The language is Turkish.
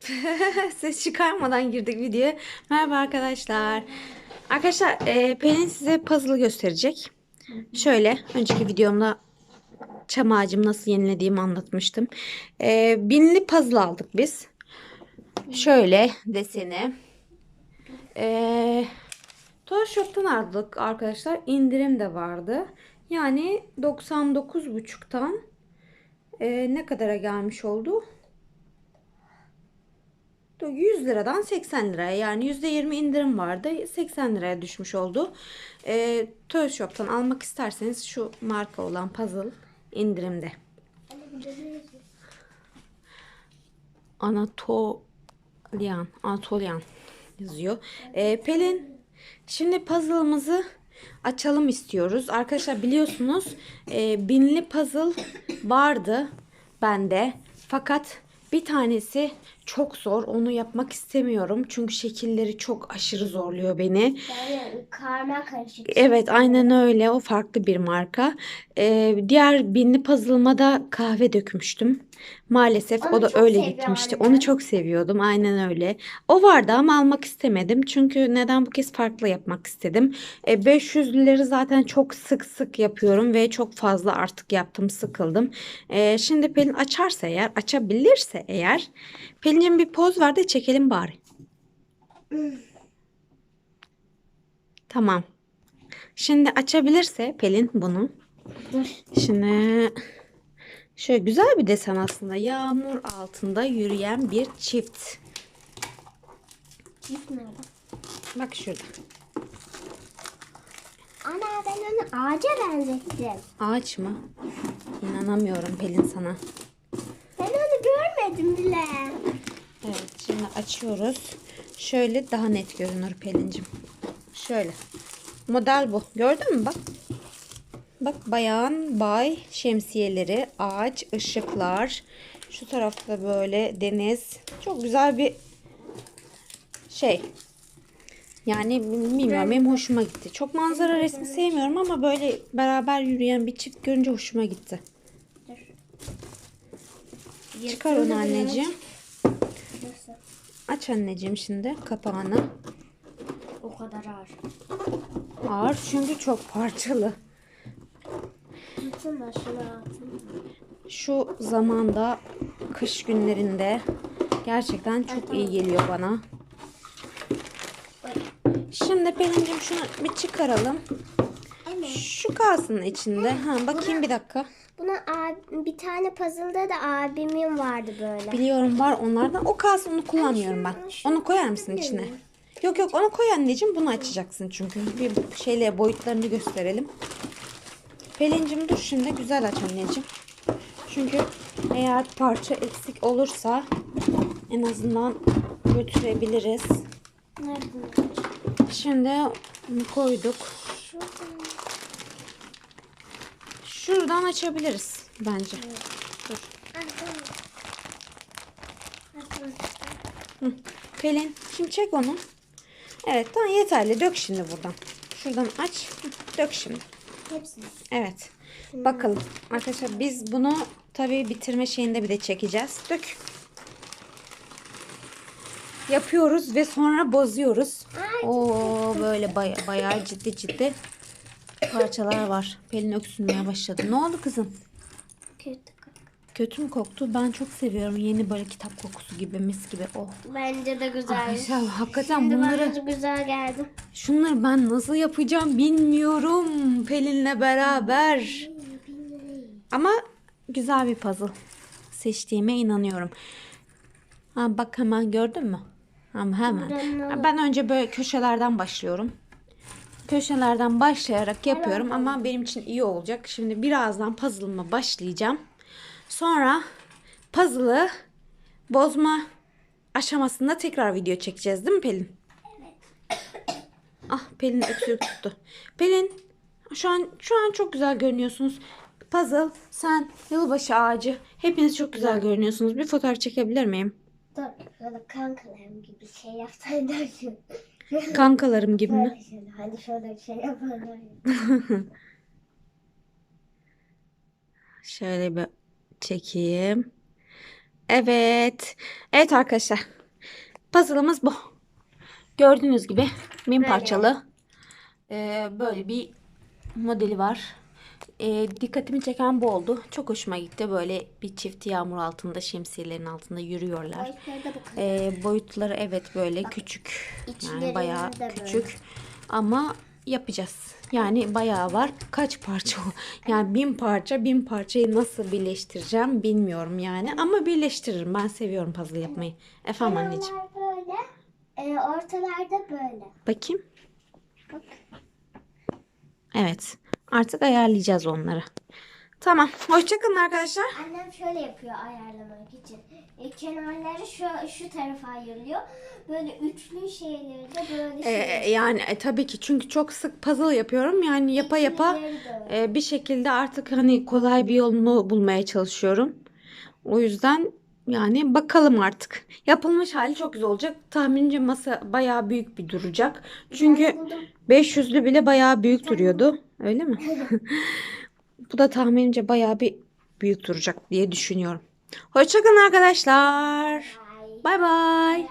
Ses çıkarmadan girdik videoya. Merhaba arkadaşlar. Arkadaşlar e, Pelin size puzzle gösterecek. Şöyle önceki videomda çam ağacımı nasıl yenilediğimi anlatmıştım. E, binli puzzle aldık biz. Şöyle deseni. E, Toy Shop'tan aldık arkadaşlar. İndirim de vardı. Yani 99,5'tan e, ne kadara gelmiş oldu? 100 liradan 80 liraya yani %20 indirim vardı. 80 liraya düşmüş oldu. E, Toy Shop'tan almak isterseniz şu marka olan puzzle indirimde. Anatolian, Anatolian yazıyor. E, Pelin şimdi puzzle'ımızı açalım istiyoruz. Arkadaşlar biliyorsunuz e, binli puzzle vardı bende. Fakat bir tanesi çok zor. Onu yapmak istemiyorum. Çünkü şekilleri çok aşırı zorluyor beni. Yani karma karışık. Evet aynen öyle. O farklı bir marka. Ee, diğer binli puzzle'ıma da kahve dökmüştüm. Maalesef Onu o da çok öyle seviyorum gitmişti. Onu çok seviyordum. Aynen öyle. O vardı ama almak istemedim. Çünkü neden bu kez farklı yapmak istedim. E, 500'lüleri zaten çok sık sık yapıyorum ve çok fazla artık yaptım. Sıkıldım. E, şimdi Pelin açarsa eğer, açabilirse eğer Pelin'cim bir poz ver de çekelim bari. Tamam. Şimdi açabilirse Pelin bunu. Şimdi şöyle güzel bir desen aslında. Yağmur altında yürüyen bir çift. Çift nerede? Bak şurada. Ana ben onu ağaca benzettim. Ağaç mı? İnanamıyorum Pelin sana. Görmedim bile. Evet şimdi açıyoruz. Şöyle daha net görünür Pelin'cim. Şöyle. Model bu. Gördün mü bak. Bak bayan, bay, şemsiyeleri, ağaç, ışıklar. Şu tarafta böyle deniz. Çok güzel bir şey. Yani bilmiyorum benim hoşuma gitti. Çok manzara resmi sevmiyorum ama böyle beraber yürüyen bir çift görünce hoşuma gitti. Çıkar onu anneciğim. Aç anneciğim şimdi kapağını. O kadar ağır. Ağır çünkü çok parçalı. Şu zamanda kış günlerinde gerçekten çok iyi geliyor bana. Şimdi Pelin'cim şunu bir çıkaralım. Şu kalsın içinde. Ha, bakayım bir dakika. Buna abi, bir tane puzzle'da da abimin vardı böyle. Biliyorum var onlardan. O kalsın onu kullanmıyorum ben. Onu koyar mısın içine? Yok yok onu koy anneciğim. Bunu açacaksın çünkü. Bir şeyle boyutlarını gösterelim. Pelin'cim dur şimdi güzel aç anneciğim. Çünkü eğer parça eksik olursa en azından götürebiliriz. Nereden? Şimdi bunu koyduk. Şuradan. Şuradan açabiliriz bence. Dur. Hı. Pelin şimdi çek onu. Evet tamam yeterli. Dök şimdi buradan. Şuradan aç. Hı, Dök şimdi. Hepsini. Evet. Bakalım. Arkadaşlar biz bunu tabii bitirme şeyinde bir de çekeceğiz. Dök. Yapıyoruz ve sonra bozuyoruz. Oo böyle baya, bayağı ciddi ciddi parçalar var. Pelin öksürmeye başladı. Ne oldu kızım? Kötü. Kötü mü koktu? Ben çok seviyorum. Yeni böyle kitap kokusu gibi mis gibi. Oh. Bence de güzel. Arkadaşlar hakikaten Şimdi bunları bana güzel geldi. şunları ben nasıl yapacağım bilmiyorum. Pelin'le beraber. Ama güzel bir puzzle. Seçtiğime inanıyorum. Ha, bak hemen gördün mü? Ama hemen. Ben önce böyle köşelerden başlıyorum. Köşelerden başlayarak yapıyorum ama benim için iyi olacak. Şimdi birazdan puzzle'ıma başlayacağım. Sonra puzzle'ı bozma aşamasında tekrar video çekeceğiz değil mi Pelin? Ah Pelin öksürük tuttu. Pelin şu an şu an çok güzel görünüyorsunuz. Puzzle, sen, yılbaşı ağacı hepiniz çok güzel görünüyorsunuz. Bir fotoğraf çekebilir miyim? Dur. Kankalarım gibi şey yapsaydın. Kankalarım gibi mi? Hadi şöyle bir şey yapalım. Şöyle bir çekeyim. Evet. Evet arkadaşlar. Puzzle'ımız bu. Gördüğünüz gibi Böyle. parçalı. Ee, böyle bir modeli var. Ee, dikkatimi çeken bu oldu. Çok hoşuma gitti. Böyle bir çift yağmur altında, şemsiyelerin altında yürüyorlar. Ee, boyutları evet böyle küçük. Yani bayağı de böyle. küçük. Ama yapacağız. Yani bayağı var. Kaç parça o? Yani bin parça, bin parçayı nasıl birleştireceğim bilmiyorum yani. Ama birleştiririm. Ben seviyorum puzzle yapmayı. Efendim anneciğim. Böyle. E, ortalarda böyle. Bakayım. Bak. Evet. Artık ayarlayacağız onları. Tamam. Hoşçakalın arkadaşlar. Annem şöyle yapıyor ayarlamak için. E, kenarları şu şu tarafa ayırıyor. Böyle üçlü şeyleri de böyle Ee, şey. yani e, tabii ki çünkü çok sık puzzle yapıyorum. Yani yapa yapa e, bir şekilde artık hani kolay bir yolunu bulmaya çalışıyorum. O yüzden yani bakalım artık. Yapılmış hali çok güzel olacak. Tahminimce masa bayağı büyük bir duracak. Çünkü Ben buldum. 500'lü bile bayağı büyük duruyordu. Öyle mi? Bu da tahminimce bayağı bir büyük duracak diye düşünüyorum. Hoşçakalın arkadaşlar. Bay bay.